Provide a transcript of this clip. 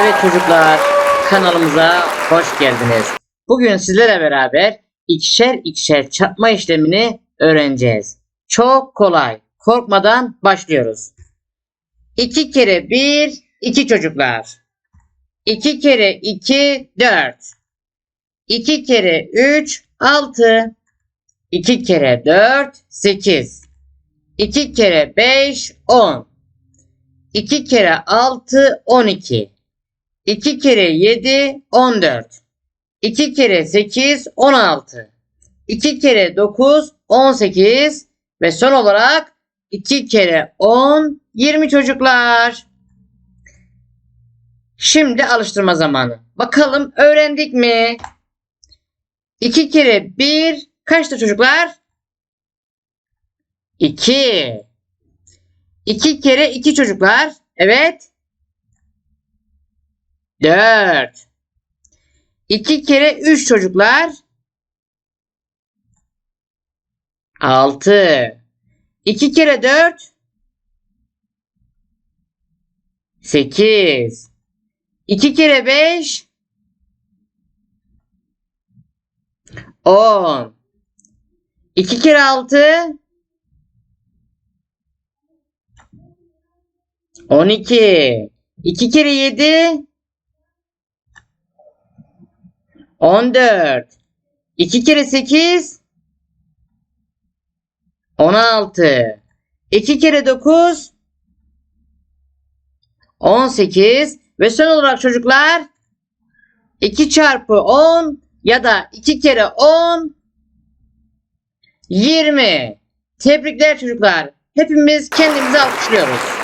Evet çocuklar, kanalımıza hoş geldiniz. Bugün sizlerle beraber ikişer ikişer çarpma işlemini öğreneceğiz. Çok kolay. Korkmadan başlıyoruz. 2 kere 1, 2 çocuklar. 2 kere 2, 4. 2 kere 3, 6. 2 kere 4, 8. 2 kere 5, 10. 2 kere 6, 12. 2 kere 7, 14. 2 kere 8, 16. 2 kere 9, 18. Ve son olarak 2 kere 10, 20 çocuklar. Şimdi alıştırma zamanı. Bakalım öğrendik mi? 2 kere 1 kaçtı çocuklar? 2. 2 kere 2 çocuklar. Evet. 4. 2 kere 3 çocuklar. 6. 2 kere 4. 8. 2 kere 5. 10. 2 kere 6. 12. 2 kere 7. 14. 2 kere 8. 16. 2 kere 9. 18. Ve son olarak çocuklar 2 çarpı 10 ya da 2 kere 10 20. Tebrikler çocuklar. Hepimiz kendimizi alkışlıyoruz.